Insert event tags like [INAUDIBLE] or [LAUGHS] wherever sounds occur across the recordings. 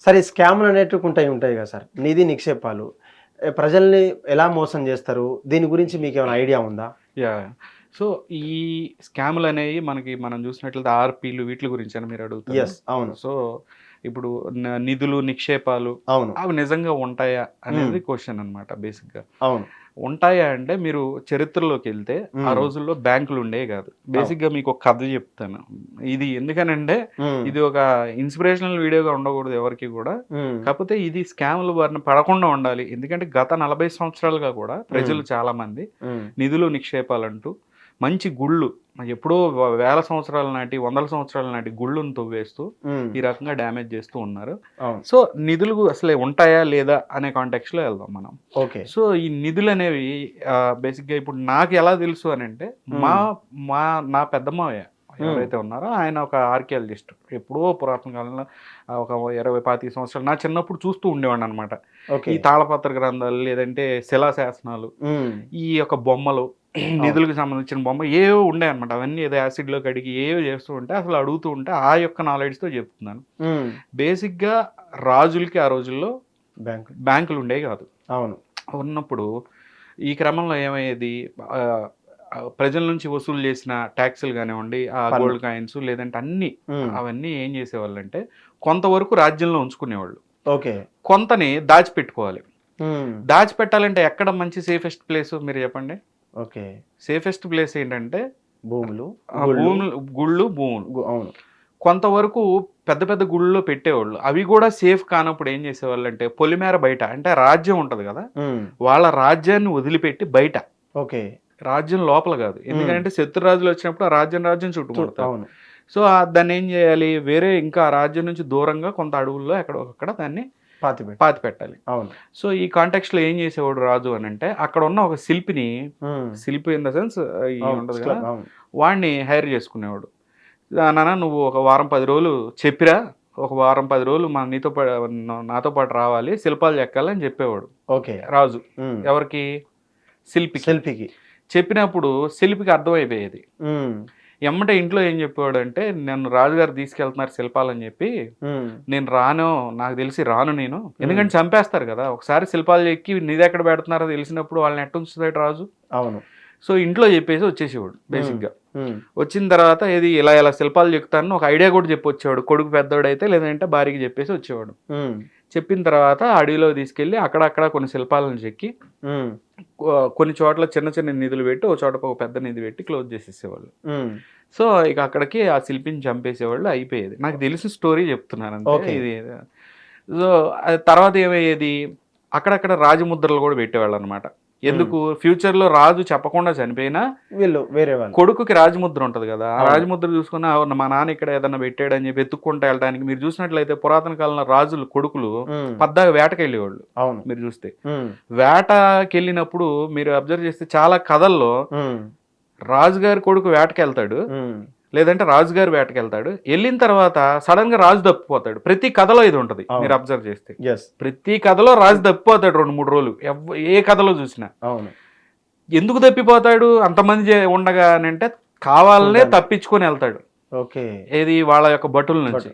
సరే స్కామ్లు అనేటివి ఉంటాయి ఉంటాయి కదా సార్. నిధి నిక్షేపాలు. ప్రజల్ని ఎలా మోసం చేస్తారు? దీని గురించి మీకు ఏమైనా ఐడియా ఉందా? యా. సో ఈ స్కాములు అనేవి మనకి మనం చూసినట్లయితే ఆర్పీలు వీటి గురించి అని మీరు అడుగుతారు. ఎస్ అవును. సో ఇప్పుడు నిధులు నిక్షేపాలు అవును. అవి నిజంగా ఉంటాయా అనేది క్వశ్చన్ అనమాట బేసిక్గా అవును. ఉంటాయా అంటే మీరు చరిత్రలోకి వెళ్తే ఆ. రోజుల్లో బ్యాంకులు ఉండేవి కాదు బేసిక్గా మీకు ఒక కథ చెప్తాను. ఇది ఎందుకనంటే ఇది ఒక ఇన్స్పిరేషనల్ వీడియోగా ఉండకూడదు ఎవరికి కూడా. కాకపోతే ఇది స్కామ్ల బారిన పడకుండా ఉండాలి. ఎందుకంటే గత నలభై సంవత్సరాలుగా కూడా ప్రజలు చాలా మంది నిధులు నిక్షేపాలంటూ మంచి గుళ్ళు ఎప్పుడో వేల సంవత్సరాల నాటి వందల సంవత్సరాల నాటి గుళ్ళను తవ్వేస్తూ ఈ రకంగా డ్యామేజ్ చేస్తూ ఉన్నారు. సో నిధులు అసలే ఉంటాయా లేదా అనే కాంటెక్స్లో వెళ్దాం మనం. ఓకే. సో ఈ నిధులు అనేవి బేసిక్గా ఇప్పుడు నాకు ఎలా తెలుసు అని అంటే మా మా నా పెద్దమ్మయ్య ఎవరైతే ఉన్నారో ఆయన ఒక ఆర్కియాలజిస్ట్. ఎప్పుడో పురాతన కాలంలో ఒక ఇరవై పాతిక సంవత్సరాలు నా చిన్నప్పుడు చూస్తూ ఉండేవాడిని అనమాట ఈ తాళపత్ర గ్రంథాలు లేదంటే శిలాశాసనాలు ఉమ్, ఈ యొక్క బొమ్మలు నిధులకు సంబంధించిన బొమ్మ ఏవో ఉండే అనమాట అవన్నీ ఏదో యాసిడ్లో కడిగి ఏవో చేస్తూ ఉంటే అసలు అడుగుతూ ఉంటే ఆ యొక్క నాలెడ్జ్తో చెప్తున్నాను. ఉమ్, బేసిక్గా రాజులకి ఆ రోజుల్లో బ్యాంక్. బ్యాంకులు ఉండేవి కాదు. అవును. ఉన్నప్పుడు ఈ క్రమంలో ఏమయ్యేది? ప్రజల నుంచి వసూలు చేసిన ట్యాక్సులు కానివ్వండి ఆ. గోల్డ్ కాయిన్స్ లేదంటే అన్ని అవన్నీ ఏం చేసేవాళ్ళు అంటే కొంతవరకు రాజ్యంలో ఉంచుకునేవాళ్ళు. ఓకే. కొంతని దాచిపెట్టుకోవాలి. దాచిపెట్టాలంటే ఎక్కడ మంచి సేఫెస్ట్ ప్లేస్ మీరు చెప్పండి? ఓకే. సేఫెస్ట్ ప్లేస్ ఏంటంటే భూములు భూములు గుళ్ళు భూములు. అవును. కొంతవరకు పెద్ద పెద్ద గుళ్ళలో పెట్టేవాళ్ళు. అవి కూడా సేఫ్ కానప్పుడు ఏం చేసేవాళ్ళు అంటే పొలిమేర బయట అంటే రాజ్యం ఉంటది కదా వాళ్ళ రాజ్యాన్ని వదిలిపెట్టి బయట. ఓకే. రాజ్యం లోపల కాదు. ఎందుకంటే శత్రు రాజులు వచ్చినప్పుడు ఆ రాజ్యం రాజ్యం చుట్టుముడతారు సో దాన్ని ఏం చేయాలి? వేరే ఇంకా రాజ్యం నుంచి దూరంగా కొంత అడవుల్లో ఎక్కడ అక్కడ దాన్ని పాతి పెట్టాలి అవును. సో ఈ కాంటెక్స్ట్లో ఏం చేసేవాడు రాజు అని అంటే అక్కడ ఉన్న ఒక శిల్పిని శిల్పి ఇన్ ద సెన్స్ ఉండదు కదా వాడిని హైర్ చేసుకునేవాడు. "ఆ, నాన్న నువ్వు ఒక వారం పది రోజులు చెప్పిరా ఒక వారం పది రోజులు మన నీతో పాటు నాతో పాటు రావాలి శిల్పాలు చెక్కాలని చెప్పేవాడు. ఓకే. రాజు. ఎవరికి? శిల్పి సెల్ఫీకి చెప్పినప్పుడు శిల్పికి అర్థమైపోయేది. ఎమ్మటే ఇంట్లో ఏం చెప్పేవాడు అంటే నన్ను రాజుగారు తీసుకెళ్తున్నారు శిల్పాలని చెప్పి నేను రాను నాకు తెలిసి రాను నేను. ఎందుకంటే చంపేస్తారు కదా. ఒకసారి శిల్పాలు ఎక్కి ఎక్కడ పెడుతున్నారో తెలిసినప్పుడు వాళ్ళని ఎట్ట ఉంచుతాడు రాజు? అవును. సో ఇంట్లో చెప్పేసి వచ్చేసేవాడు బేసిక్గా. వచ్చిన తర్వాత ఇది ఇలా ఇలా శిల్పాలు చెప్తాను ఒక ఐడియా కూడా చెప్పి వచ్చేవాడు కొడుకు పెద్దోడైతే లేదంటే భార్యకి చెప్పేసి వచ్చేవాడు. చెప్పిన తర్వాత అడవిలో తీసుకెళ్ళి అక్కడక్కడ కొన్ని శిల్పాలను చెక్కి కొన్ని చోట్ల చిన్న చిన్న నిధులు పెట్టి ఒక చోట ఒక పెద్ద నిధి పెట్టి క్లోజ్ చేసేసేవాళ్ళు. సో ఇక అక్కడికి ఆ శిల్పిని చంపేసేవాళ్ళు అయిపోయేది. నాకు తెలిసిన స్టోరీ చెప్తున్నాను Okay. ఇది సో తర్వాత ఏమయ్యేది? అక్కడక్కడ రాజముద్రలు కూడా పెట్టేవాళ్ళు అనమాట ఎందుకు? ఫ్యూచర్లో రాజు చెప్పకుండా చనిపోయినా వీళ్ళు వేరే కొడుకుకి రాజముద్ర ఉంటది కదా. ఆ. రాజముద్ర చూసుకుని "అవును, మా నాన్న ఇక్కడ ఏదైనా పెట్టాడని చెప్పి ఎత్తుక్కుంటూ వెళ్ళడానికి మీరు చూసినట్లయితే పురాతన కాలంలో రాజులు కొడుకులు పద్దాగా వేటకెళ్ళేవాళ్ళు అవును. మీరు చూస్తే. వేటకెళ్ళినప్పుడు మీరు అబ్జర్వ్ చేస్తే చాలా కథల్లో రాజుగారి కొడుకు వేటకెళ్తాడు. లేదంటే రాజుగారు వేటకెళ్తాడు వెళ్ళిన తర్వాత సడన్గా రాజు తప్పిపోతాడు ప్రతి కథలో ఇది ఉంటది. మీరు అబ్జర్వ్ చేస్తే. Yes. ప్రతి కథలో రాజు తప్పిపోతాడు రెండు మూడు రోజులు. ఏ కథలో చూసినా. అవును. ఎందుకు తప్పిపోతాడు అంతమంది ఉండగా అని అంటే కావాలనే. తప్పించుకొని వెళ్తాడు. ఓకే. ఏది వాళ్ళ యొక్క భటుల నుంచి.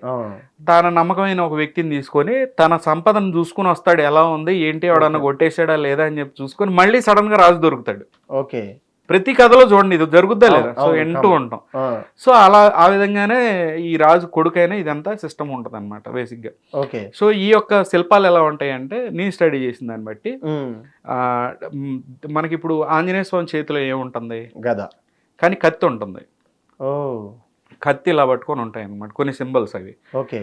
తన నమ్మకమైన ఒక వ్యక్తిని తీసుకొని తన సంపదను చూసుకుని వస్తాడు. ఎలా ఉంది? ఏంటి? ఎవడన్నా. కొట్టేశాడా? లేదా? అని చెప్పి చూసుకొని మళ్ళీ సడన్గా రాజు దొరుకుతాడు. ఓకే. ప్రతి కథలో చూడండి ఇది జరుగుద్దా లేదా? సో అవును. ఉంటాం. సో అలా ఆ విధంగానే ఈ రాజు కొడుకైనా ఇదంతా సిస్టమ్ ఉంటుంది అనమాట బేసిక్గా ఓకే. సో ఈ యొక్క శిల్పాలు ఎలా ఉంటాయి అంటే నేను స్టడీ చేసిన దాన్ని బట్టి మనకి ఇప్పుడు ఆంజనేయ స్వామి చేతిలో ఏముంటుంది గద. కానీ కత్తి ఉంటుంది. ఓ. కత్తి ఇలా పట్టుకొని ఉంటాయి అనమాట కొన్ని సింబల్స్ అవి. ఓకే.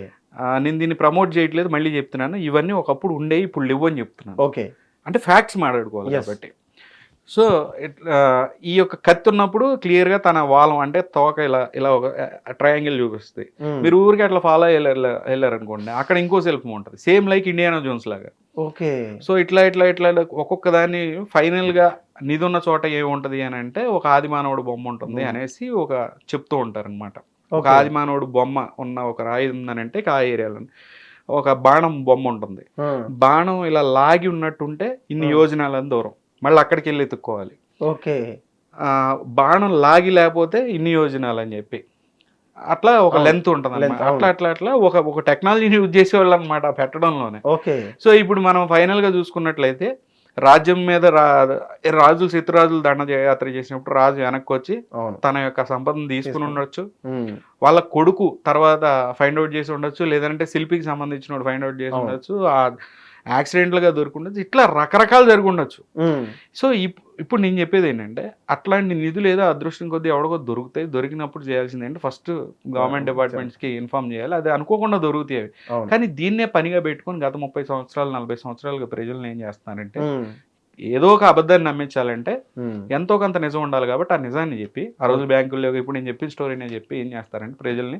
నేను దీన్ని ప్రమోట్ చేయట్లేదు మళ్ళీ చెప్తున్నాను. ఇవన్నీ ఒకప్పుడు ఉండేవి ఇప్పుడు లేవు అని చెప్తున్నాను. ఓకే. అంటే ఫ్యాక్ట్స్ మాట్లాడుకోవాలి. కాబట్టి. సో ఈ యొక్క కత్తి ఉన్నప్పుడు క్లియర్గా తన వాలం అంటే తోక ఇలా ఇలా ఒక ట్రయాంగిల్ చూపిస్తుంది. మీరు ఊరికి అట్లా ఫాలో వెళ్ళారు వెళ్ళారనుకోండి అక్కడ ఇంకో శిల్పం ఉంటుంది. సేమ్ లైక్ ఇండియానా జోన్స్ లాగా. ఓకే. సో ఇట్లా ఇట్లా ఇట్లా ఒక్కొక్క దాన్ని ఫైనల్గా నిధి ఉన్న చోట ఏముంటది అని అంటే ఒక ఆదిమానవుడు బొమ్మ ఉంటుంది. అనేసి ఒక చెప్తూ ఉంటారు అనమాట ఒక. ఆదిమానవుడు బొమ్మ ఉన్న ఒక రాయి ఉందనంటే ఆ ఏరియాలో ఒక బాణం బొమ్మ ఉంటుంది. బాణం ఇలా లాగి ఉన్నట్టుంటే ఇన్ని. యోజనాలని దూరం. మళ్ళీ అక్కడికి వెళ్ళి ఎత్తుక్కోవాలి. ఓకే. ఆ, బాణం లాగి లేకపోతే ఇన్ని యోజనాలు అని చెప్పి. అట్లా ఒక. లెంత్ ఉంటుంది అట్లా. అట్లా అట్లా ఒక ఒక టెక్నాలజీని యూజ్ చేసేవాళ్ళు అనమాట పెట్టడంలోనే. ఓకే. సో ఇప్పుడు మనం ఫైనల్గా చూసుకున్నట్లయితే రాజ్యం మీద రా రాజులు దండ యాత్ర చేసినప్పుడు రాజు వెనక్కి వచ్చి తన యొక్క సంపదను తీసుకుని. ఉండొచ్చు. వాళ్ళ కొడుకు తర్వాత ఫైండ్ అవుట్ చేసి ఉండొచ్చు. లేదంటే శిల్పికి సంబంధించిన ఫైండ్ అవుట్ చేసి. ఉండొచ్చు. ఆ యాక్సిడెంట్లుగా దొరుకుండొచ్చు ఇట్లా రకరకాలు జరుగుండొచ్చు. సో ఇప్- ఇప్పుడు నేను చెప్పేది ఏంటంటే అట్లాంటి నిధులు ఏదో అదృష్టం కొద్దీ ఎవడికో దొరుకుతాయి దొరికినప్పుడు చేయాల్సింది ఏంటంటే ఫస్ట్ గవర్నమెంట్ డిపార్ట్మెంట్స్కి ఇన్ఫార్మ్ చేయాలి అది అనుకోకుండా దొరుకుతాయి కానీ దీన్నే పనిగా పెట్టుకొని గత ముప్పై సంవత్సరాలు నలభై సంవత్సరాలుగా ప్రజలను ఏం చేస్తున్నారంటే ఏదో ఒక అబద్ధాన్ని నమ్మించాలంటే ఎంతో కొంత నిజం ఉండాలి కాబట్టి ఆ నిజాన్ని చెప్పి ఆ రోజు బ్యాంకుల్లో ఇప్పుడు నేను చెప్పిన స్టోరీనే చెప్పి ఏం చేస్తారంటే ప్రజల్ని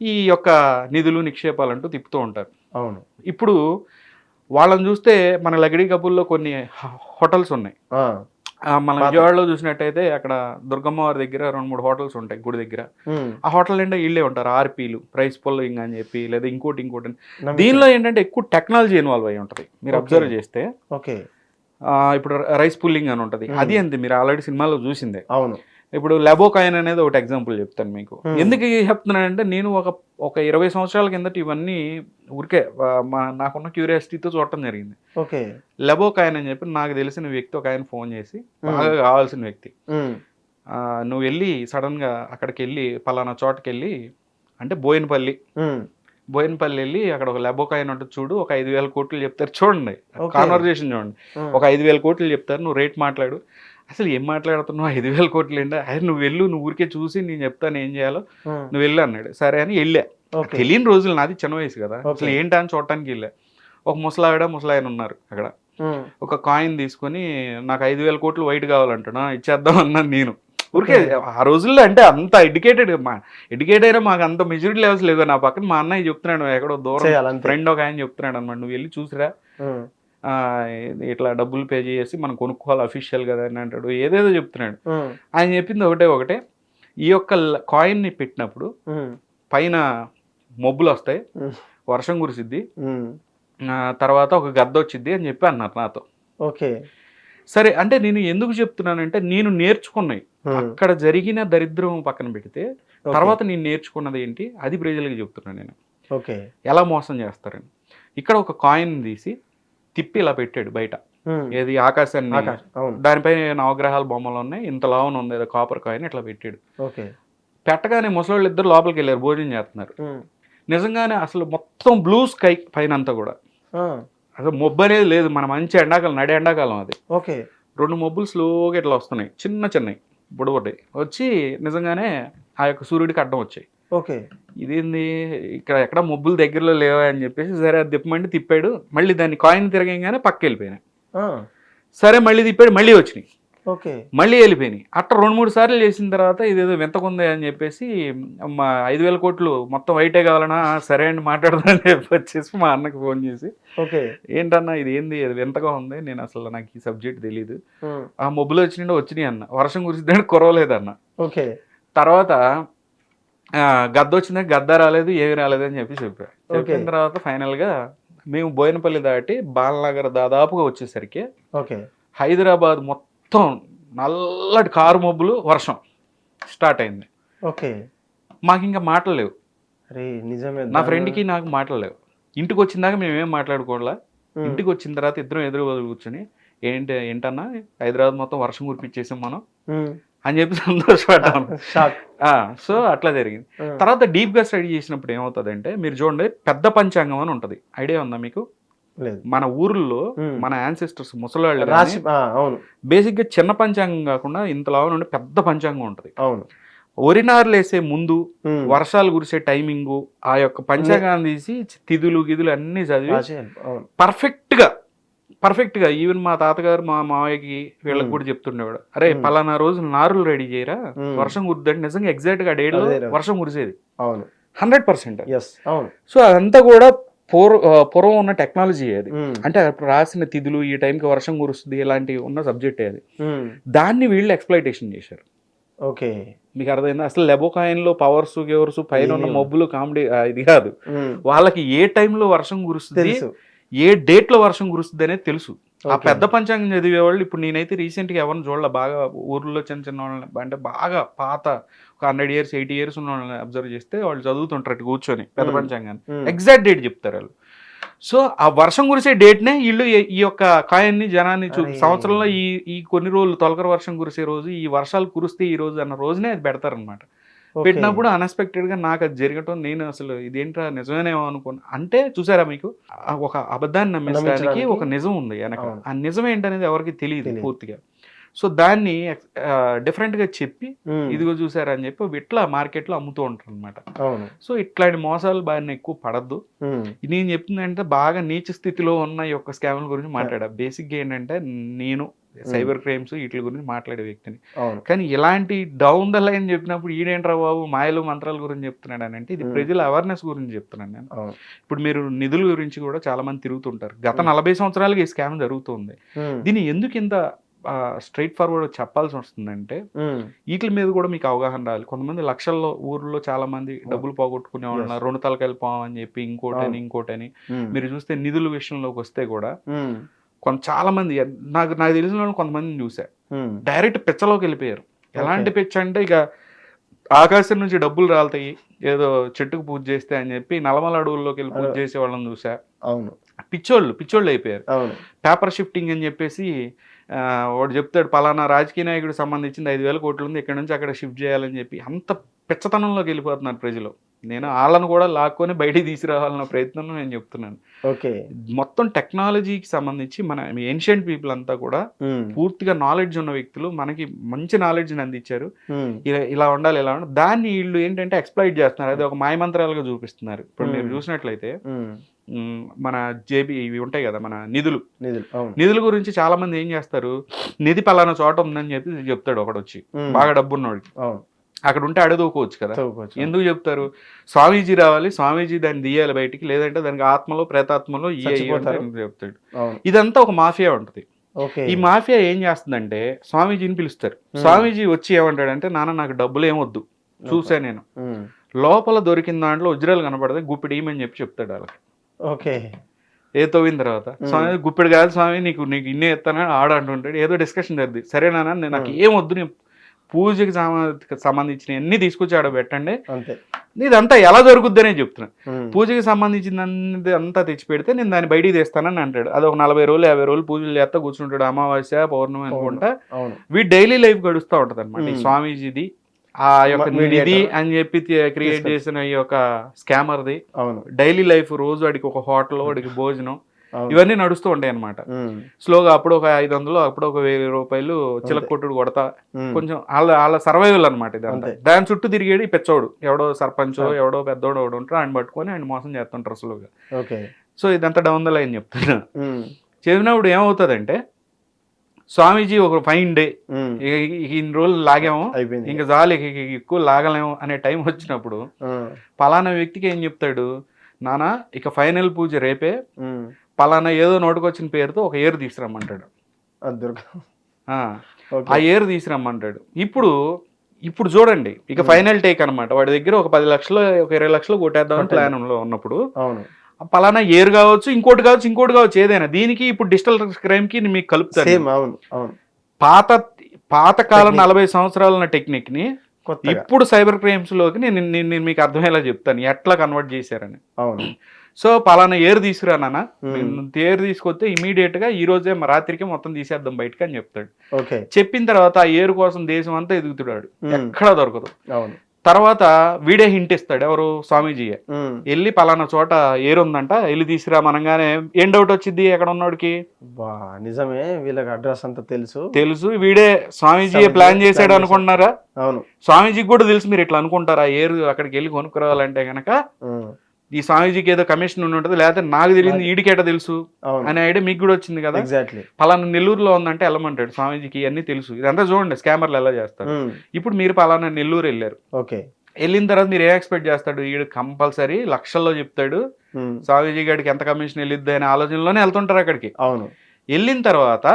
ఈ యొక్క నిధులు నిక్షేపాలంటూ తిప్పుతూ ఉంటారు. అవును. ఇప్పుడు వాళ్ళని చూస్తే మన లగడీ కపుల్లో కొన్ని హోటల్స్ ఉన్నాయి. మన విజయవాడలో చూసినట్టయితే అక్కడ దుర్గమ్మ వారి దగ్గర రెండు మూడు హోటల్స్ ఉంటాయి గుడి దగ్గర. ఆ హోటల్ అంటే వీళ్ళే ఉంటారు. ఆర్పీలు ప్రైస్ పొల్లింగ్ అని చెప్పి లేదా ఇంకోటి ఇంకోటి. దీనిలో ఏంటంటే ఎక్కువ టెక్నాలజీ ఇన్వాల్వ్ అయి ఉంటుంది. మీరు. అబ్జర్వ్ చేస్తే. ఓకే. ఇప్పుడు రైస్ పుల్లింగ్ అని ఉంటుంది. అది అంతే మీరు ఆల్రెడీ సినిమాలో చూసిందే. అవును. ఇప్పుడు లెబోకాయిన్ అనేది ఒకటి ఎగ్జాంపుల్ చెప్తాను మీకు. ఎందుకు చెప్తున్నానంటే నేను ఒక ఒక ఇరవై సంవత్సరాల కిందట ఇవన్నీ ఊరికే మా నాకున్న క్యూరియాసిటీతో చూడటం జరిగింది. ఓకే. లెబోకాయిన్ అని చెప్పి నాకు తెలిసిన వ్యక్తి ఒక ఆయన ఫోన్ చేసి. బాగా కావాల్సిన వ్యక్తి. నువ్వు వెళ్ళి సడన్గా అక్కడికి వెళ్ళి పలానా చోటకి వెళ్ళి అంటే బోయినపల్లి. బోయినపల్లి వెళ్ళి అక్కడ ఒక లెబోకాయిన్ ఉంటుంది చూడు ఒక ఐదు వేల కోట్లు చెప్తారు. చూడండి. కాన్వర్జేషన్ చూడండి. ఒక ఐదు వేల కోట్లు చెప్తారు. నువ్వు రేట్ మాట్లాడు. అసలు ఏం మాట్లాడుతున్నావు? ఐదు వేల కోట్లు ఏంటో అదే నువ్వు వెళ్ళు నువ్వు ఊరికే చూసి నేను చెప్తాను ఏం చేయాలో. నువ్వు వెళ్ళు అన్నాడు. సరే అని వెళ్ళా. తెలియని రోజులు నాది చిన్న వయసు కదా. అసలు ఏంటా అని చూడటానికి వెళ్ళా. ఒక ముసలావిడ ముసలాయన ఉన్నారు అక్కడ. ఒక కాయిన్ తీసుకొని నాకు ఐదు వేల కోట్లు వైట్ కావాలంటున్నా ఇచ్చేద్దాం అన్నాను నేను. ఊరికే ఆ రోజుల్లో అంటే అంత ఎడ్యుకేటెడ్ మా ఎడ్యుకేట్ అయినా మాకు అంత మెచ్యూరిటీ లెవెల్స్ లేవు. నా పక్కన మా అన్నయ్య చెప్తున్నాడు ఎక్కడో దూరం. ఫ్రెండ్ ఒక ఆయన చెప్తున్నాడు అనమాట నువ్వు వెళ్ళి చూసిరా. ఇట్లా డబ్బులు పే చేసి మనం కొనుక్కోవాలి అఫీషియల్ కదా అని అంటాడు. ఏదేదో చెప్తున్నాడు. ఆయన చెప్పింది ఒకటే ఒకటే. ఈ యొక్క కాయిన్ని పెట్టినప్పుడు పైన మబ్బులు వస్తాయి. వర్షం కురిసిద్ది. తర్వాత ఒక గద్ద వచ్చిద్ది అని చెప్పి అన్నారు నాతో. ఓకే. సరే అంటే నేను ఎందుకు చెప్తున్నానంటే నేను నేర్చుకున్నాయి అక్కడ జరిగిన దరిద్రం పక్కన పెడితే. తర్వాత నేను నేర్చుకున్నది ఏంటి? అది ప్రజలకు చెప్తున్నాను నేను. ఓకే. ఎలా మోసం చేస్తారని. ఇక్కడ ఒక కాయిన్ తీసి తిప్పి ఇలా పెట్టాడు బయట. ఏది ఆకాశాన్ని దానిపైన నవగ్రహాల బొమ్మలు ఉన్నాయి ఇంత లావున ఉంది ఏదో కాపర్ కాయిన్ ఇట్లా పెట్టాడు. ఓకే. పెట్టగానే ముసలోళ్ళు ఇద్దరు లోపలికి వెళ్ళారు భోజనం చేస్తున్నారు. నిజంగానే అసలు మొత్తం బ్లూ స్కై పైన అంతా కూడా అసలు మొబ్బు అనేది లేదు మన మంచి ఎండాకాలం నడి ఎండాకాలం అది. ఓకే. రెండు మొబ్బులు స్లోగా ఇట్లా వస్తున్నాయి చిన్న చిన్నవి బుడబుడ్డాయి వచ్చి నిజంగానే ఆ యొక్క సూర్యుడికి అడ్డం వచ్చాయి. ఓకే. ఇదేంది? ఇక్కడ ఎక్కడ మొబ్బులు దగ్గరలో లేవా అని చెప్పేసి సరే అది తిప్పమంటే తిప్పాడు. మళ్ళీ దాన్ని కాయిన్ తిరగంగానే పక్క వెళ్ళిపోయినాయి సరే మళ్ళీ తిప్పాడు మళ్ళీ వచ్చినాయి. ఓకే. మళ్ళీ వెళ్ళిపోయినాయి. అట్లా రెండు మూడు సార్లు చేసిన తర్వాత ఇదేదో వింతకుంది అని చెప్పేసి మా ఐదు వేల కోట్లు మొత్తం వైటే కావాలన్నా "ఆ, సరే అండి మాట్లాడదామని చెప్పి వచ్చేసి మా అన్నకి ఫోన్ చేసి ఓకే. ఏంటన్నా ఇది ఏంది? ఇది వింతగా ఉంది. నేను అసలు నాకు ఈ సబ్జెక్ట్ తెలియదు ఆ. మొబ్బులు వచ్చినాయి వచ్చినాయి అన్న. వర్షం కురిసిద్దని కురవలేదన్న. ఓకే. తర్వాత గద్ద వచ్చిందా గద్ద రాలేదు ఏమి రాలేదు అని చెప్పి చెప్పా. చెప్పిన. తర్వాత ఫైనల్గా మేము బోయినపల్లి దాటి బాలనగర్ దాదాపుగా వచ్చేసరికి ఓకే. హైదరాబాద్ మొత్తం నల్లటి కారు మబ్బులు వర్షం స్టార్ట్ అయింది. ఓకే. మాకు ఇంకా మాటలు లేవు. నిజమే. నా ఫ్రెండ్కి నాకు మాటలు లేవు. ఇంటికి వచ్చిన దాకా మేమేం మాట్లాడుకోవాలా ఉమ్, ఇంటికి వచ్చిన తర్వాత ఇద్దరం ఎదురు కూర్చొని ఏంటి ఏంటన్నా? హైదరాబాద్ మొత్తం వర్షం కురిపించేసాం మనం. అని చెప్పి సంతోషపడ్డాం. [LAUGHS] సో అట్లా జరిగింది. తర్వాత డీప్గా స్టడీ చేసినప్పుడు ఏమవుతుందంటే మీరు చూడండి పెద్ద పంచాంగం అని ఉంటది. ఐడియా ఉందా మీకు? మన ఊర్లో. మన యాన్సిస్టర్స్ ముసలాళ్ళు అవును. బేసిక్గా చిన్న పంచాంగం కాకుండా ఇంతలా నుండి పెద్ద పంచాంగం ఉంటది. అవును. ఒరినార్లు వేసే ముందు వర్షాలు కురిసే టైమింగ్ ఆ యొక్క పంచాంగాన్ని తీసి తిథులు గిదులు అన్ని చదివి పర్ఫెక్ట్గా పర్ఫెక్ట్గా ఈవెన్ మా తాతగారు మా మావయ్యకి వీళ్ళకి. కూడా చెప్తుండేవాడు. అరే. పలానా రోజు నారులు రెడీ చేయరా. వర్షం కురుద్దండి నిజంగా ఎగ్జాక్ట్గా డేట్. వర్షం కురిసేది. అవును. Hundred percent. సో అదంతా కూడా పూర్వ పూర్వం ఉన్న టెక్నాలజీ అది. అంటే రాసిన తిథులు ఈ టైంకి వర్షం కురుస్తుంది ఇలాంటివి ఉన్న సబ్జెక్ట్ అది. దాన్ని వీళ్ళు ఎక్స్ప్లైటేషన్ చేశారు. ఓకే. మీకు అర్థమైందా? అసలు లెబోకాయిన్లో పవర్స్ గెవర్స్ పైన ఉన్న మబ్బులు కామెడీ ఇది కాదు. వాళ్ళకి ఏ టైంలో వర్షం కురుస్తుంది? ఏ డేట్లో వర్షం కురుస్తుంది అనేది తెలుసు ఆ. పెద్ద పంచాంగం చదివే వాళ్ళు ఇప్పుడు నేనైతే రీసెంట్గా ఎవరిని చూడాల బాగా ఊర్లో చిన్న చిన్న వాళ్ళని అంటే బాగా పాత ఒక హండ్రెడ్ ఇయర్స్ ఎయిటీ ఇయర్స్ ఉన్న వాళ్ళని అబ్జర్వ్ చేస్తే వాళ్ళు చదువుతుంటారు కూర్చొని పెద్ద. పంచాంగాన్ని. ఎగ్జాక్ట్ డేట్ చెప్తారు వాళ్ళు సో ఆ వర్షం కురిసే డేట్నే వీళ్ళు ఈ- యొక్క కాయాన్ని జనాన్ని చూ. సంవత్సరంలో ఈ ఈ కొన్ని రోజులు తొలకర వర్షం కురిసే రోజు ఈ వర్షాలు కురిస్తే ఈ రోజు అన్న రోజునే అది పెడతారనమాట. పెట్టినప్పుడు అన్ఎక్స్పెక్టెడ్గా నాకు అది జరగటం నేను అసలు ఇదేంట్రా నిజమేనేమో అనుకున్నా. అంటే చూసారా మీకు? ఒక అబద్ధాన్ని నమ్మించడానికి ఒక నిజం ఉంది వెనక. ఆ నిజం ఏంటనేది ఎవరికి తెలియదు. పూర్తిగా. సో దాన్ని డిఫరెంట్గా చెప్పి. ఇదిగో చూసారా అని చెప్పి ఇట్లా మార్కెట్లో అమ్ముతూ ఉంటారు అనమాట సో ఇట్లాంటి మోసాలు బాగా ఎక్కువ పడద్దు. నేను చెప్తుందంటే బాగా నీచ స్థితిలో ఉన్న ఈ యొక్క స్కామ్ల గురించి మాట్లాడా. బేసిక్గా ఏంటంటే నేను సైబర్ క్రైమ్స్ వీటి గురించి మాట్లాడే వ్యక్తిని కానీ ఇలాంటి డౌన్ ద లైన్ చెప్పినప్పుడు ఈడేంట్రా బాబు మాయలు మంత్రాల గురించి చెప్తున్నాడు అని అంటే ఇది. ప్రజల అవేర్నెస్ గురించి చెప్తున్నాను నేను ఇప్పుడు మీరు నిధుల గురించి కూడా చాలా మంది తిరుగుతుంటారు గత నలభై సంవత్సరాలుగా ఈ స్కామ్ జరుగుతుంది. దీన్ని ఎందుకు ఇంత స్ట్రైట్ ఫార్వర్డ్ చెప్పాల్సి వస్తుందంటే. వీటి మీద కూడా మీకు అవగాహన రావాలి కొంతమంది లక్షల్లో ఊర్లో చాలా మంది డబ్బులు పోగొట్టుకునే వాళ్ళు. రెండు తలకాయలు పోవని చెప్పి ఇంకోటని. ఇంకోటని. మీరు చూస్తే నిధుల విషయంలోకి వస్తే కూడా. కొంత చాలా మంది నాకు నాకు తెలిసిన కొంతమందిని చూసా. డైరెక్ట్ పిచ్చలోకి వెళ్ళిపోయారు. ఎలాంటి పిచ్చ అంటే ఇక ఆకాశం నుంచి డబ్బులు రాలుతాయి ఏదో చెట్టుకు పూజ చేస్తే అని చెప్పి నలమల అడవుల్లోకి వెళ్ళి పూజ. చేసే వాళ్ళని చూసా. అవును. పిచ్చోళ్ళు పిచ్చోళ్ళు అయిపోయారు. పేపర్ షిఫ్టింగ్ అని చెప్పేసి వాడు చెప్తాడు పలానా రాజకీయ నాయకుడు సంబంధించింది ఐదు వేల కోట్లు ఉంది ఇక్కడ నుంచి అక్కడ షిఫ్ట్ చేయాలని చెప్పి. అంత పిచ్చతనంలోకి వెళ్ళిపోతున్నారు ప్రజలు. నేను వాళ్ళను కూడా లాక్కొని బయటికి తీసుకురావాలన్న ప్రయత్నంలో నేను చెప్తున్నాను. ఓకే. మొత్తం టెక్నాలజీకి సంబంధించి మన ఏన్షియంట్ పీపుల్ అంతా కూడా. పూర్తిగా నాలెడ్జ్ ఉన్న వ్యక్తులు మనకి మంచి నాలెడ్జ్ని అందించారు. ఇలా ఇలా ఉండాలి ఇలా ఉండాలి. దాన్ని వీళ్ళు ఏంటంటే ఎక్స్ప్లైట్ చేస్తున్నారు. అది ఒక మాయమంత్రాలుగా చూపిస్తున్నారు. ఇప్పుడు మీరు. చూసినట్లయితే మన జేబీ ఇవి ఉంటాయి కదా మన నిధులు. నిధులు గురించి చాలా మంది ఏం చేస్తారు? నిధి పలానా చోట ఉందని చెప్పి చెప్తాడు ఒకడు వచ్చి. బాగా డబ్బు ఉన్నవాడికి అవును. అక్కడ ఉంటే అడదుకోవచ్చు కదా ఎందుకు చెప్తారు? స్వామీజీ రావాలి స్వామీజీ దాన్ని తీయాలి బయటికి లేదంటే దానికి ఆత్మలో ప్రేతాత్మలో చెప్తాడు? ఇదంతా ఒక మాఫియా ఉంటుంది. ఈ మాఫియా ఏం చేస్తుందంటే స్వామీజీని పిలుస్తారు. స్వామీజీ వచ్చి ఏమంటాడంటే నాన్న నాకు డబ్బులు ఏమొద్దు చూసా నేను. లోపల దొరికిన దాంట్లో వజ్రాలు కనపడితే గుప్పిడి ఇమని చెప్పి చెప్తాడు వాళ్ళకి. ఓకే. ఏ తవ్విన తర్వాత. స్వామి గుప్పిడి కాదు స్వామి నీకు నీకు ఇన్నే ఎత్తానని ఆడ అంటుంటాడు. ఏదో డిస్కషన్ జరిగింది. సరేనా నేను నాకు. ఏం వద్దు నేను పూజకి సంబంధ- సంబంధించిన అన్ని తీసుకొచ్చి ఆడ పెట్టండి. అంతే. ఇదంతా ఎలా దొరుకుద్దనే చెప్తున్నా. ఉమ్. పూజకి సంబంధించింది అంతా తెచ్చి పెడితే నేను దాన్ని బయటికి తెస్తానని అంటాడు. అది ఒక నలభై రోజులు యాభై రోజులు పూజలు చేస్తా కూర్చుంటాడు అమావాస్య పౌర్ణమి అనుకుంటా. వీడి డైలీ లైఫ్ గడుస్తూ ఉంటది అనమాట ఈ. స్వామీజీది. ఆ యొక్క. నిధి అని చెప్పి క్రియేట్. చేసిన ఈ యొక్క స్కామర్ది. అవును. డైలీ లైఫ్ రోజు వాడికి ఒక హోటల్ వాడికి భోజనం. ఇవన్నీ నడుస్తూ ఉంటాయి అనమాట. స్లోగా అప్పుడు ఒక ఐదు వందలు అప్పుడు ఒక వెయ్యి రూపాయలు చిలక కొట్టుడు కొడతా. కొంచెం వాళ్ళ వాళ్ళ సర్వైవల్ అనమాట ఇదంతా అంతే. దాని చుట్టూ తిరిగేది పెచ్చోడు ఎవడో సర్పంచో. ఎవడో పెద్దోడు ఎవడో ఉంటారు ఆయన పట్టుకొని ఆయన మోసం చేస్తుంటారు స్లోగా ఓకే సో ఇదంతా డౌన్ ద లైన్ చెప్తున్నా ఉమ్. చెప్పినప్పుడు ఏమవుతుందంటే స్వామీజీ ఒక ఫైన్ డే. ఇన్ని రోజులు లాగాము ఇంకా చాలు ఇక ఎక్కువ లాగలేము అనే టైం వచ్చినప్పుడు. పలానా వ్యక్తికి ఏం చెప్తాడు నానా ఇక ఫైనల్ పూజ రేపే. పలానా ఏదో నోటుకొచ్చిన పేరుతో ఒక ఏరు తీసుకురమ్మంటాడు. ఆ, ఏరు తీసుకురమ్మంటాడు. ఇప్పుడు ఇప్పుడు చూడండి ఇక. ఫైనల్ టేక్ అన్నమాట. వాడి దగ్గర ఒక పది లక్షలు ఒక ఇరవై లక్షలు కొట్టేద్దాం. ప్లాన్లో ఉన్నప్పుడు అవును. పలానా ఏరు కావచ్చు ఇంకోటి కావచ్చు ఇంకోటి కావచ్చు ఏదైనా. దీనికి ఇప్పుడు డిజిటల్ క్రైమ్కి మీకు కలుపుతారు అవును పాత పాత కాలం Technique. నలభై సంవత్సరాల టెక్నిక్ని ఇప్పుడు సైబర్ క్రైమ్స్లోకి నేను నేను నేను మీకు అర్థమయ్యేలా చెప్తాను. ఎట్లా కన్వర్ట్ చేశారని. అవును. సో పలానా ఏరు తీసుకురా నాన్న. నువ్వు ఏరు తీసుకొస్తే ఇమీడియట్గా ఈ రోజే రాత్రికి మొత్తం తీసేద్దాం బయటకు అని చెప్తాడు. చెప్పిన తర్వాత ఆ ఏరు కోసం దేశం అంతా ఎదుగుతున్నాడు. ఎక్కడా దొరకదు. అవును. తర్వాత వీడే హింట్ ఇస్తాడు. ఎవరు? స్వామీజీయే. ఉమ్. వెళ్ళి పలానా చోట ఏరు ఉందంట. వెళ్ళి తీసుకురా మనగానే. ఏం డౌట్ వచ్చింది ఎక్కడ ఉన్నాడికి? బా నిజమే. వీళ్ళకి అడ్రస్ అంతా తెలుసు. తెలుసు. వీడే స్వామీజీ స్వామీజీ ప్లాన్ చేశాడు. అనుకుంటున్నారా? అవును. స్వామీజీకి కూడా తెలుసు మీరు ఇట్లా అనుకుంటారా? ఏరు అక్కడికి వెళ్ళి కొనుక్కురావాలంటే గనక. ఈ స్వామీజీకి ఏదో కమిషన్ ఉండి ఉంటుంది లేకపోతే నాకు తెలియదు ఈడికేట తెలుసు అనే ఐడియా మీకు కూడా వచ్చింది కదా? ఎగ్జాక్ట్లీ పలానా నెల్లూరులో ఉందంటే వెళ్ళమంటాడు స్వామీజీకి ఇవన్నీ తెలుసు. ఇదంతా చూడండి స్కామర్లు ఎలా చేస్తారు. ఇప్పుడు మీరు పలానా నెల్లూరు వెళ్ళారు. ఓకే. వెళ్ళిన తర్వాత మీరు ఏ ఎక్స్పెక్ట్ చేస్తాడు? వీడు కంపల్సరీ లక్షల్లో చెప్తాడు. స్వామీజీ గారికి ఎంత కమిషన్ వెళ్ళిద్ది అనే ఆలోచనలోనే వెళ్తుంటారు అక్కడికి. అవును. వెళ్ళిన తర్వాత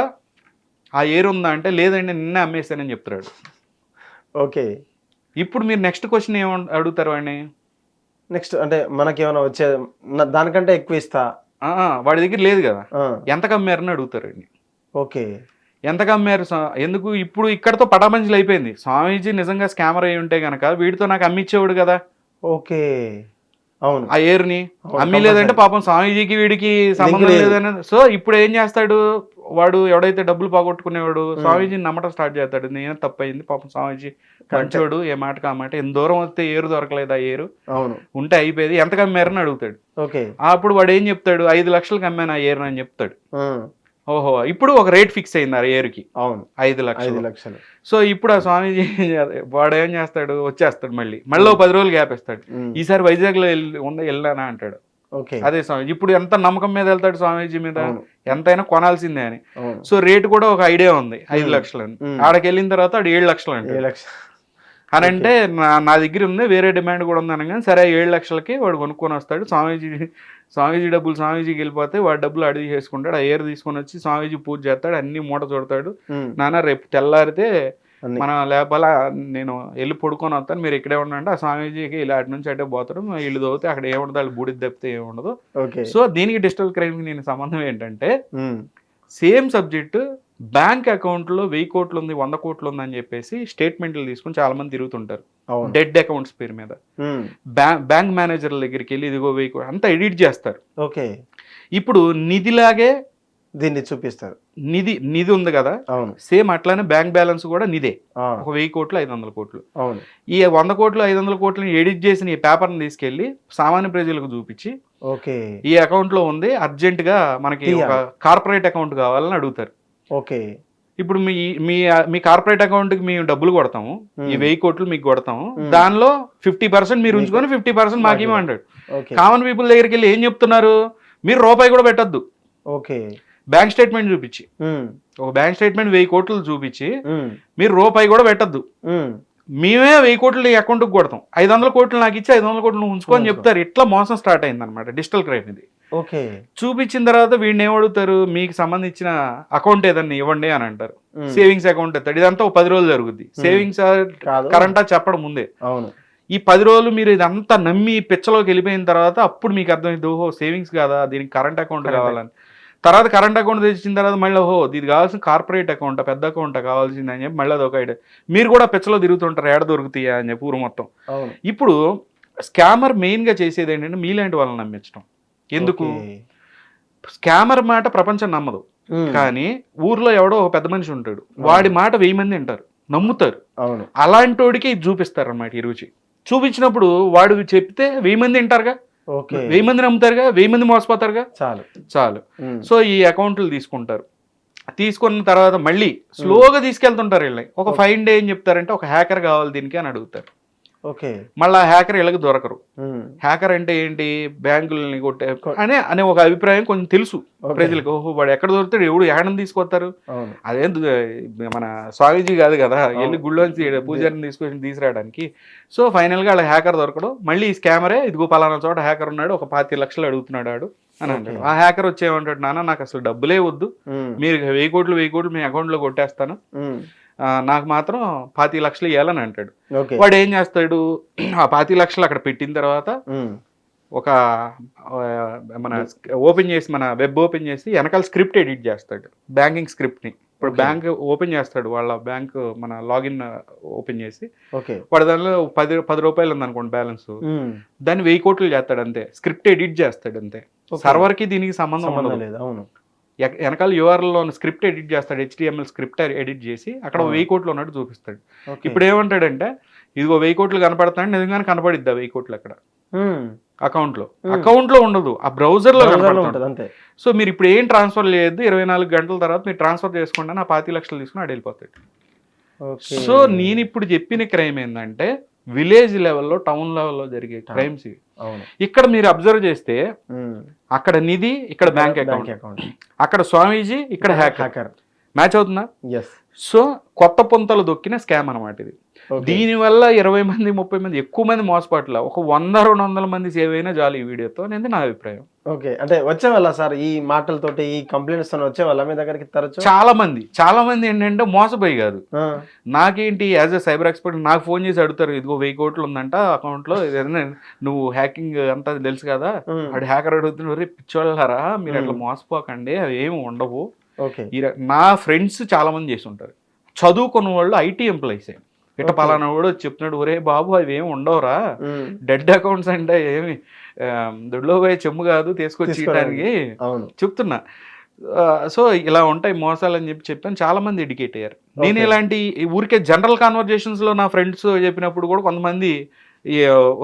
ఆ ఏరు ఉందా అంటే లేదండి నిన్నే అమ్మేస్తానని చెప్తాడు ఓకే. ఇప్పుడు మీరు నెక్స్ట్ క్వశ్చన్ ఏమ అడుగుతారు వాడిని? నెక్స్ట్ అంటే మనకి ఏమైనా వచ్చే న- దానికంటే ఎక్కువ ఇస్తా. ఆ, ఆ, వాడి దగ్గర లేదు కదా. ఆ, ఎంత కమ్మారని అడుగుతారు వాడిని ఓకే. ఎంత కమ్మారు స్వా- ఎందుకు ఇప్పుడు ఇక్కడతో పటామంజలు అయిపోయింది. స్వామీజీ నిజంగా స్కామర్ అయి ఉంటే గనక వీడితో నాకు అమ్మిచ్చేవాడు కదా. ఓకే. అవును. ఆ ఏర్ని? అమ్మి లేదంటే. పాపం స్వామీజీకి వీడికి సంబంధం లేదు. లేదని సో ఇప్పుడు ఏం చేస్తాడు? వాడు ఎవడైతే డబ్బులు పోగొట్టుకునేవాడు స్వామీజీని నమ్మటం స్టార్ట్ చేస్తాడు. నేను తప్పయింది పాపం స్వామీజీ మంచోడు ఏ మాట ఎంత దూరం వస్తే ఏరు దొరకలేదు ఆ ఏరు. అవును. ఉంటే అయిపోయేది. ఎంత కమ్మారని అడుగుతాడు. ఓకే. అప్పుడు వాడు ఏం చెప్తాడు? ఐదు లక్షలకు అమ్మాను ఆ ఏరు అని చెప్తాడు. ఓహో ఇప్పుడు ఒక రేట్ ఫిక్స్ అయింది ఆ ఏరుకి అవును. ఐదు ఐదు లక్షలు. లక్షలు సో ఇప్పుడు ఆ స్వామీజీ వాడు ఏం చేస్తాడు? వచ్చేస్తాడు మళ్ళీ. మళ్ళీ పది రోజులు గ్యాప్ ఇస్తాడు ఈసారి వైజాగ్లో వెళ్ళి ఉందా వెళ్ళానా అంటాడు. ఓకే. అదే స్వామి ఇప్పుడు ఎంత నమ్మకం మీద వెళ్తాడు స్వామీజీ మీద? ఎంతైనా కొనాల్సిందే అని. సో రేటు కూడా ఒక ఐడియా ఉంది. ఐదు. లక్షలు అని. ఆడకి వెళ్ళిన తర్వాత ఏడు లక్షలు లక్ష అని అంటే నా నా దగ్గర ఉంది వేరే డిమాండ్ కూడా ఉంది అనగానే సరే ఏడు లక్షలకి వాడు కొనుక్కొని వస్తాడు. స్వామీజీ స్వామీజీ డబ్బులు స్వామీజీకి వెళ్ళిపోతే వాడు డబ్బులు అడిగి చేసుకుంటాడు ఆ ఏరు తీసుకొని వచ్చి స్వామీజీ పూజ చేస్తాడు అన్ని మూట చూడతాడు. నాన్న రేపు తెల్లారితే. మన లేపాల? నేను వెళ్ళి పడుకొని వస్తాను. మీరు ఇక్కడే ఉండండి. ఆ స్వామీజీకి ఇలా అటు నుంచి అటే పోతారు. ఇల్లు దోతే అక్కడ ఏముండదు వాళ్ళు బూడిద తప్పితే ఏముండదు. సో దీనికి డిజిటల్ క్రైమ్కి నేను సంబంధం ఏంటంటే సేమ్ సబ్జెక్ట్ బ్యాంక్ అకౌంట్లో వెయ్యి కోట్లు ఉంది వంద కోట్లు ఉంది అని చెప్పేసి స్టేట్మెంట్లు తీసుకుని చాలా మంది తిరుగుతుంటారు డెడ్ అకౌంట్స్ పేరు మీద. బ్యాంక్ మేనేజర్ల దగ్గరికి వెళ్ళి ఇదిగో వెయ్యి కోట్లు అంతా ఎడిట్ చేస్తారు. ఓకే. ఇప్పుడు నిధిలాగే దీన్ని చూపిస్తారు. నిధి నిధి ఉంది కదా? అవును. సేమ్ అట్లానే బ్యాంక్ బ్యాలెన్స్ కూడా నిదే. ఒక వెయ్యి కోట్లు ఐదు వందల కోట్లు. అవును. ఈ వంద కోట్లు ఐదు వందల కోట్లని ఎడిట్ చేసిన ఈ పేపర్ని తీసుకెళ్ళి సామాన్య ప్రజలకు చూపించి ఓకే. ఈ అకౌంట్లో ఉంది అర్జెంట్గా మనకి ఒక. కార్పొరేట్ అకౌంట్ కావాలని అడుగుతారు. ఓకే. ఇప్పుడు మీ మీ మీ కార్పొరేట్ అకౌంట్కి మేము డబ్బులు కొడతాము ఈ. వెయ్యి కోట్లు మీకు కొడతాము. దానిలో ఫిఫ్టీ పర్సెంట్ మీరు ఉంచుకొని ఫిఫ్టీ పర్సెంట్ మాకు ఓకే. కామన్ పీపుల్ దగ్గరికి వెళ్ళి ఏం చెప్తున్నారు? మీరు రూపాయి కూడా పెట్టద్దు. ఓకే. బ్యాంక్ స్టేట్మెంట్ చూపించి. ఒక బ్యాంక్ స్టేట్మెంట్ వెయ్యి కోట్లు చూపించి మీరు రూపాయి కూడా పెట్టద్దు. మేమే వెయ్యి కోట్లు అకౌంట్కి కొడతాం. ఐదు వందల కోట్లు నాకు ఇచ్చి ఐదు వందల కోట్లు నువ్వు ఉంచుకొని ఉంచుకో. చెప్తారు. ఇట్లా మోసం స్టార్ట్ అయింది అనమాట డిజిటల్ క్రైమ్ ఇది. ఓకే. చూపించిన తర్వాత వీడిని ఏమడుగుతారు మీకు సంబంధించిన అకౌంట్ ఏదన్నా ఇవ్వండి అని అంటారు. సేవింగ్స్ అకౌంట్ ఎత్తాడు ఇదంతా ఒక పది రోజులు జరుగుద్ది. సేవింగ్స్ కరెంటా చెప్పడం ముందే. అవును. ఈ పది రోజులు మీరు ఇదంతా నమ్మి పిచ్చలోకి వెళ్ళిపోయిన తర్వాత అప్పుడు మీకు అర్థమైంది ఓహో సేవింగ్స్ కాదా? దీనికి కరెంట్ అకౌంట్. కావాలని. తర్వాత కరెంట్ అకౌంట్ తెచ్చిన తర్వాత మళ్ళీ ఓహో ఇది కావాల్సిన కార్పొరేట్ అకౌంట్ పెద్ద అకౌంట్ కావాల్సింది అని చెప్పి మళ్ళీ అదొక ఐడియా మీరు కూడా పిచ్చలో తిరుగుతుంటారు ఏడ దొరుకుతాయా? అని చెప్పి ఊరు మొత్తం. ఇప్పుడు స్కామర్ మెయిన్గా చేసేది ఏంటంటే మీలాంటి వాళ్ళని నమ్మించడం ఎందుకు. స్కామర్ మాట ప్రపంచం నమ్మదు. కానీ ఊర్లో ఎవడో ఒక పెద్ద మనిషి ఉంటాడు. వాడి మాట వెయ్యి మంది వింటారు. నమ్ముతారు. అవును. అలాంటోడికి ఇది చూపిస్తారు అన్నమాట ఈ రుచి. చూపించినప్పుడు వాడు చెప్తే వెయ్యి మంది వింటారుగా? వెయ్యి మంది నమ్ముతారుగా వెయ్యి మంది మోసపోతారుగా? చాలు. చాలు. సో ఈ అకౌంట్లు తీసుకుంటారు. తీసుకున్న తర్వాత మళ్ళీ స్లోగా తీసుకెళ్తుంటారు వీళ్ళని. ఒక ఫైన్ డే ఏం చెప్తారంటే ఒక హ్యాకర్ కావాలి దీనికి అని అడుగుతారు. ఓకే. మళ్ళీ ఆ హ్యాకర్ వీళ్ళకి దొరకరు. హ్యాకర్ అంటే ఏంటి? బ్యాంకులని కొట్టే అనే అనే ఒక అభిప్రాయం కొంచెం తెలుసు. ప్రజలకు. ఓహో వాడు ఎక్కడ దొరుకుతాడు? ఎవడు ఎక్కడ తీసుకొస్తారు? అవును. అదేం దు- మన స్వామీజీ కాదు కదా. వెళ్ళి గుళ్ళోంచి పూజారిని తీసుకొచ్చి తీసుకురావడానికి. సో ఫైనల్గా వాళ్ళ హ్యాకర్ దొరకడం. మళ్ళీ ఈ స్కామరే ఇదిగో పలానా చోట హ్యాకర్ ఉన్నాడు ఒక పాతి లక్షలు అడుగుతున్నాడు ఆడు అని అంటాడు. ఆ హ్యాకర్ వచ్చేమంటాడు నాన్న నాకు అసలు డబ్బులే వద్దు. మీరు వెయ్యి కోట్లు వెయ్యి కోట్లు మీ అకౌంట్లో కొట్టేస్తాను. నాకు మాత్రం పాతి లక్షలు ఇవ్వాలని అంటాడు. వాడు ఏం చేస్తాడు? ఆ పాతి లక్షలు అక్కడ పెట్టిన తర్వాత ఒక మన ఓపెన్ చేసి మన వెబ్ ఓపెన్ చేసి వెనకాల స్క్రిప్ట్ ఎడిట్ చేస్తాడు. బ్యాంకింగ్ స్క్రిప్ట్ని. ఇప్పుడు. బ్యాంక్ ఓపెన్ చేస్తాడు. వాళ్ళ బ్యాంక్ మన లాగిన్ ఓపెన్ చేసి. వాడు దానిలో పది పది రూపాయలు ఉంది అనుకోండి బ్యాలెన్స్. దాన్ని వెయ్యి కోట్లు చేస్తాడు అంతే. స్క్రిప్ట్ ఎడిట్ చేస్తాడు అంతే. సర్వర్కి దీనికి సంబంధం ఉండదు. లేదు. అవును. ఎక- వెనకాల యూఆర్ఎల్లో స్క్రిప్ట్ ఎడిట్ చేస్తాడు హెచ్డిఎంఎల్ స్క్రిప్ట్ ఎడిట్ చేసి అక్కడ. వెయ్యి కోట్లు ఉన్నట్టు చూపిస్తాడు. ఇప్పుడు ఏమంటాడంటే ఇదిగో వెయ్యి కోట్లు కనపడతాడు నిజంగానే కనపడిద్ది ఆ వెయ్యి కోట్లు అక్కడ? ఉమ్, అకౌంట్లో Hmm. అకౌంట్లో ఉండదు ఆ బ్రౌజర్లో browser లో కనపడుతుంది సో మీరు ఇప్పుడు ఏం ట్రాన్స్ఫర్ చేయొద్దు ఇరవై నాలుగు గంటల తర్వాత మీరు ట్రాన్స్ఫర్ చేసుకోండి నా పాతి లక్షలు తీసుకుని ఆడు వెళ్ళిపోతాడు. సో నేను ఇప్పుడు చెప్పిన క్రైమ్ ఏంటంటే విలేజ్ లెవెల్లో టౌన్ లెవెల్లో జరిగే క్రైమ్స్ ఇవి. ఇక్కడ మీరు అబ్జర్వ్ చేస్తే అక్కడ నిధి ఇక్కడ బ్యాంక్ అకౌంట్. అక్కడ స్వామీజీ ఇక్కడ హ్యాకర్. హ్యాకర్. మ్యాచ్ అవుతుందా? సో కొత్త పొంతలు దొక్కిన స్కామ్ అనమాట ఇది. దీనివల్ల ఇరవై మంది ముప్పై మంది ఎక్కువ మంది మోసపాట్ల. ఒక వంద రెండు వందల మంది సేవ్ అయినా చాలు ఈ వీడియోతో అనేది నా అభిప్రాయం. ఓకే. అంటే వచ్చేవాళ్ళ సార్ ఈ మాటలతోటి ఈ కంప్లైంట్స్తో వచ్చేవాళ్ళ మీ దగ్గరికి తరచు? చాలా మంది. చాలా మంది ఏంటంటే మోసపోయి కాదు. నాకేంటి యాజ్ ఎ సైబర్ ఎక్స్పర్ట్ నాకు ఫోన్ చేసి అడుగుతారు ఇదిగో వెయ్యి కోట్లు ఉందంట అకౌంట్లో నువ్వు హ్యాకింగ్ అంతా తెలుసు కదా? వాడు హ్యాకర్ అడుగుతున్నారు పిచ్చోళ్ళారా మీరు అట్లా. మోసపోకండి అవి ఏమి ఉండవు. నా ఫ్రెండ్స్ చాలా మంది చేసి ఉంటారు చదువుకున్న వాళ్ళు ఐటీ ఎంప్లాయీస్ ఇట్ట Okay. పలానా వచ్చి చెప్తున్నాడు ఒరే బాబు అవి ఏమి ఉండవురా డెడ్ అకౌంట్స్ అంటే ఏమి దొడ్లో పోయే చెమ్ము కాదు తీసుకొచ్చి. ఇవ్వడానికి చెప్తున్నా సో ఇలా ఉంటాయి మోసాలు అని చెప్పి చెప్పాను చాలా మంది ఎడ్యుకేట్ అయ్యారు నేను. ఇలాంటి ఊరికే జనరల్ కాన్వర్జేషన్స్లో నా ఫ్రెండ్స్ చెప్పినప్పుడు కూడా కొంతమంది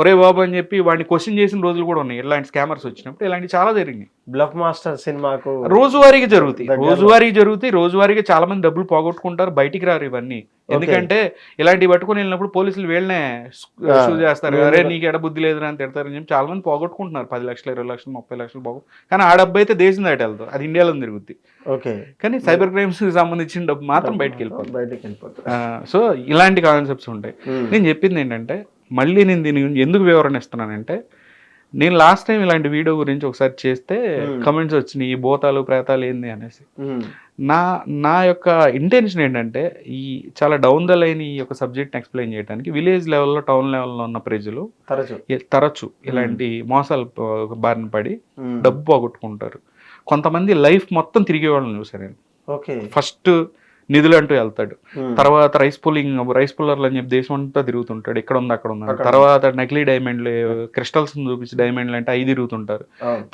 ఒరే బాబు అని చెప్పి వాడిని క్వశ్చన్ చేసిన రోజులు కూడా ఉన్నాయి. ఇలాంటి స్కామర్స్ వచ్చినప్పుడు ఇలాంటి చాలా జరిగినాయి. బ్లఫ్ మాస్టర్ సినిమాకు రోజువారీగా జరుగుతాయి. రోజువారీగా జరుగుతాయి. రోజువారీగా చాలా మంది డబ్బులు పోగొట్టుకుంటారు బయటికి రారు ఇవన్నీ. ఎందుకంటే ఇలాంటివి పట్టుకొని వెళ్ళినప్పుడు పోలీసులు వీళ్ళనే చేస్తారు. అరే నీకు ఎడ బుద్ధి లేదు అని తిడతారని చెప్పి చాలా మంది పోగొట్టుకుంటున్నారు. పది లక్షలు ఇరవై లక్షలు ముప్పై లక్షలు పోగొ కానీ ఆ డబ్బు అయితే దేశం దాటి వెళ్తారు అది ఇండియాలో తిరుగుద్ది. ఓకే. కానీ సైబర్ క్రైమ్స్కి సంబంధించిన డబ్బు మాత్రం బయటకు వెళ్ళిపోతుంది. బయటికి వెళ్ళిపోతుంది. సో ఇలాంటి కాన్సెప్ట్స్ ఉంటాయి. నేను చెప్పింది ఏంటంటే మళ్ళీ నేను దీని గురించి ఎందుకు వివరణ ఇస్తున్నానంటే నేను లాస్ట్ టైం ఇలాంటి వీడియో గురించి ఒకసారి చేస్తే Hmm. కమెంట్స్ వచ్చినాయి ఈ భూతాలు ప్రేతాలు ఏంది అనేసి. ఉమ్, నా నా యొక్క ఇంటెన్షన్ ఏంటంటే ఈ చాలా డౌన్ ద లైన్ ఈ యొక్క సబ్జెక్ట్ని ఎక్స్ప్లెయిన్ చేయడానికి విలేజ్ లెవెల్లో టౌన్ లెవెల్లో ఉన్న ప్రజలు తరచు. తరచు ఇలాంటి మోసాలు ప- బారిన పడి డబ్బు పోగొట్టుకుంటారు. కొంతమంది లైఫ్ మొత్తం తిరిగే వాళ్ళని చూసాను నేను. ఓకే ఫస్ట్ నిధులు అంటూ వెళ్తాడు. తర్వాత రైస్ పుల్లింగ్ రైస్ పుల్లర్లు అని చెప్పి దేశం అంతా తిరుగుతుంటాడు. ఇక్కడ ఉంది అక్కడ ఉంది. తర్వాత నకిలీ డైమండ్లు క్రిస్టల్స్ చూపించి డైమండ్లు అంటే అవి తిరుగుతుంటారు.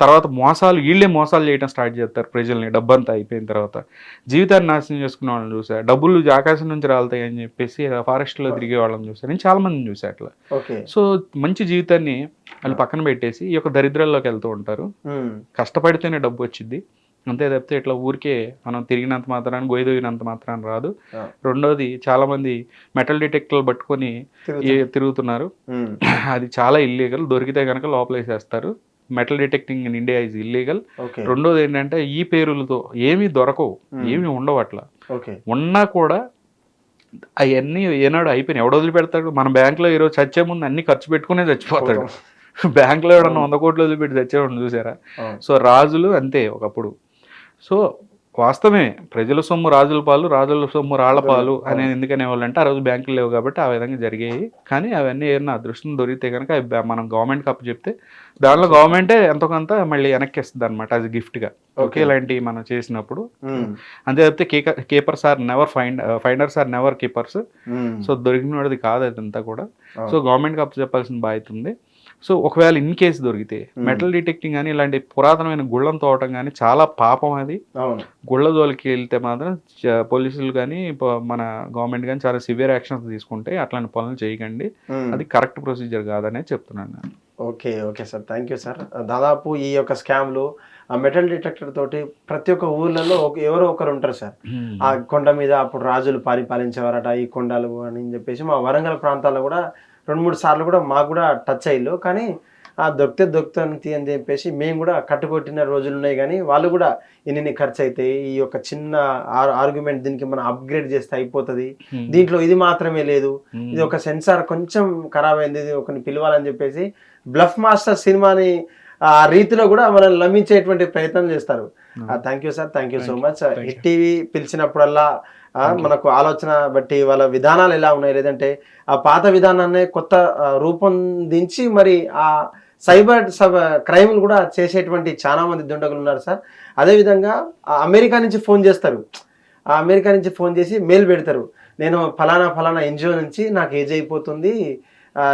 తర్వాత మోసాలు వీళ్ళే మోసాలు చేయడం స్టార్ట్ చేస్తారు ప్రజల్ని. డబ్బంతా అయిపోయిన తర్వాత. జీవితాన్ని నాశనం చేసుకునే వాళ్ళని చూసా. డబ్బులు ఆకాశం నుంచి రాలుతాయి అని చెప్పేసి ఫారెస్ట్లో తిరిగే వాళ్ళని చూసా. నేను చాలా మందిని చూసా అట్లా. సో మంచి జీవితాన్ని వాళ్ళు పక్కన పెట్టేసి ఈ యొక్క దరిద్రాల్లోకి వెళ్తూ ఉంటారు. కష్టపడితేనే డబ్బు వచ్చింది అంతే తప్పితే ఇట్లా ఊరికే మనం తిరిగినంత మాత్రాన్ని గొయ్యదొగినంత మాత్రాన్ని రాదు. రెండోది చాలా మంది మెటల్ డిటెక్టర్లు పట్టుకొని తిరుగుతున్నారు. అది చాలా ఇల్లీగల్ దొరికితే కనుక లోపలేసేస్తారు. Metal detecting in India is illegal రెండోది ఏంటంటే ఈ పేరులతో ఏమీ దొరకవు. ఏమీ ఉండవు అట్లా. ఉన్నా కూడా అవన్నీ ఏనాడు అయిపోయినాయి. ఎవడు వదిలిపెడతాడు? మన బ్యాంకులో ఈరోజు చచ్చే ముందు అన్ని ఖర్చు పెట్టుకునే చచ్చిపోతాడు. బ్యాంకులో ఎవడన్నా వంద కోట్లు వదిలిపెట్టి చచ్చేవాడిని చూసారా. సో రాజులు అంతే ఒకప్పుడు. సో వాస్తవమే ప్రజల సొమ్ము రాజుల పాలు రాజుల సొమ్ము రాళ్ళ పాలు అనేది ఎందుకనే వాళ్ళంటే ఆ రోజు బ్యాంకులు లేవు కాబట్టి ఆ విధంగా జరిగాయి కానీ అవన్నీ ఏదైనా అదృష్టం దొరికితే కనుక మనం గవర్నమెంట్ కప్పు చెప్తే దానిలో గవర్నమెంటే ఎంతో కొంత మళ్ళీ వెనక్కి ఇస్తుంది అనమాట అది గిఫ్ట్గా ఓకే. ఇలాంటివి మనం చేసినప్పుడు. అంతే కేక keepers are never find finders are never keepers so దొరికిన వాడిది కాదు అదంతా కూడా. సో గవర్నమెంట్ కప్పు చెప్పాల్సిన బాధ్యత ఉంది. సో ఒకవేళ ఇన్ కేసు దొరికితే మెటల్ డిటెక్టింగ్ కానీ ఇలాంటి పురాతనమైన గుళ్ళను తోవటం కానీ చాలా పాపం అది. గుళ్ళ జోలికి వెళ్తే మాత్రం పోలీసులు కానీ మన గవర్నమెంట్ కానీ చాలా సివియర్ యాక్షన్స్ తీసుకుంటే అట్లాంటి పనులు చేయకండి. అది కరెక్ట్ ప్రొసీజర్ కాదనే చెప్తున్నాను నేను. Okay okay sir. Thank you sir. దాదాపు ఈ యొక్క స్కామ్లు ఆ మెటల్ డిటెక్టర్ తోటి ప్రతి ఒక్క ఊర్లలో ఒక ఎవరో ఒకరు ఉంటారు సార్. ఆ కొండ మీద అప్పుడు రాజులు పరిపాలించేవారట ఈ కొండలు అని చెప్పేసి మా వరంగల్ ప్రాంతాల్లో కూడా రెండు మూడు సార్లు కూడా మాకు కూడా టచ్ అయ్యిల్లు కానీ ఆ దొరికితే దొరుకుతుంది అని చెప్పేసి మేము కూడా కట్టుకొట్టిన రోజులు ఉన్నాయి. కానీ వాళ్ళు కూడా ఇన్ని ఖర్చు అవుతాయి ఈ యొక్క చిన్న ఆర్గ్యుమెంట్ దీనికి మనం అప్గ్రేడ్ చేస్తే అయిపోతుంది. దీంట్లో ఇది మాత్రమే లేదు. ఇది ఒక సెన్సార్ కొంచెం ఖరాబ్ అయింది. ఇది ఒకరిని పిలవాలని చెప్పేసి బ్లఫ్ మాస్టర్ సినిమాని ఆ రీతిలో కూడా మనల్ని నమ్మించేటువంటి ప్రయత్నం చేస్తారు. Thank you sir thank you so. Much Hit TV పిలిచినప్పుడల్లా. మనకు ఆలోచన బట్టి వాళ్ళ విధానాలు ఎలా ఉన్నాయి? లేదంటే ఆ పాత విధానాన్ని కొత్త రూపొందించి మరి ఆ సైబర్ సబ క్రైమ్లు కూడా చేసేటువంటి చాలా మంది దుండగులు ఉన్నారు సార్. అదేవిధంగా అమెరికా నుంచి ఫోన్ చేస్తారు. ఆ అమెరికా నుంచి ఫోన్ చేసి మెయిల్ పెడతారు. నేను ఫలానా ఫలానా ఎన్జిఓ నుంచి నాకు ఏజ్ అయిపోతుంది.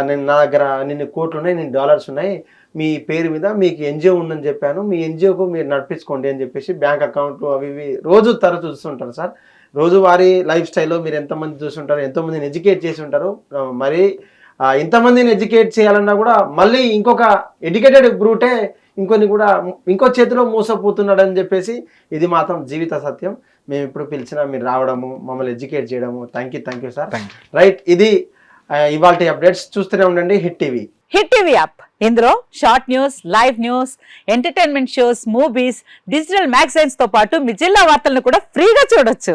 నేను నా దగ్గర నిన్ను కోట్లు ఉన్నాయి నేను డాలర్స్ ఉన్నాయి. మీ పేరు మీద మీకు ఎన్జిఓ ఉందని చెప్పాను. మీ ఎన్జిఓకు మీరు నడిపించుకోండి అని చెప్పేసి బ్యాంక్ అకౌంట్లు అవి ఇవి రోజు తరచు చూస్తుంటారు సార్. రోజువారీ లైఫ్ స్టైల్లో మీరు ఎంతమంది చూస్తుంటారు ఎంతోమందిని ఎడ్యుకేట్ చేసి ఉంటారు మరి ఇంతమందిని ఎడ్యుకేట్ చేయాలన్నా కూడా మళ్ళీ ఇంకొక ఎడ్యుకేటెడ్ బ్రూటే ఇంకొన్ని కూడా ఇంకో చేతిలో మోసపోతున్నాడు అని చెప్పేసి ఇది మాత్రం జీవిత సత్యం. మేము ఇప్పుడు పిలిచినా మీరు రావడము మమ్మల్ని ఎడ్యుకేట్ చేయడము. Thank you thank you sir. Right ఇది ఇవాళ అప్డేట్స్ చూస్తూనే ఉండండి. Hit TV Hit TV app ఇందులో short news live news entertainment shows movies digital మ్యాగజైన్స్తో పాటు మీ జిల్లా వార్తలను కూడా ఫ్రీగా చూడొచ్చు.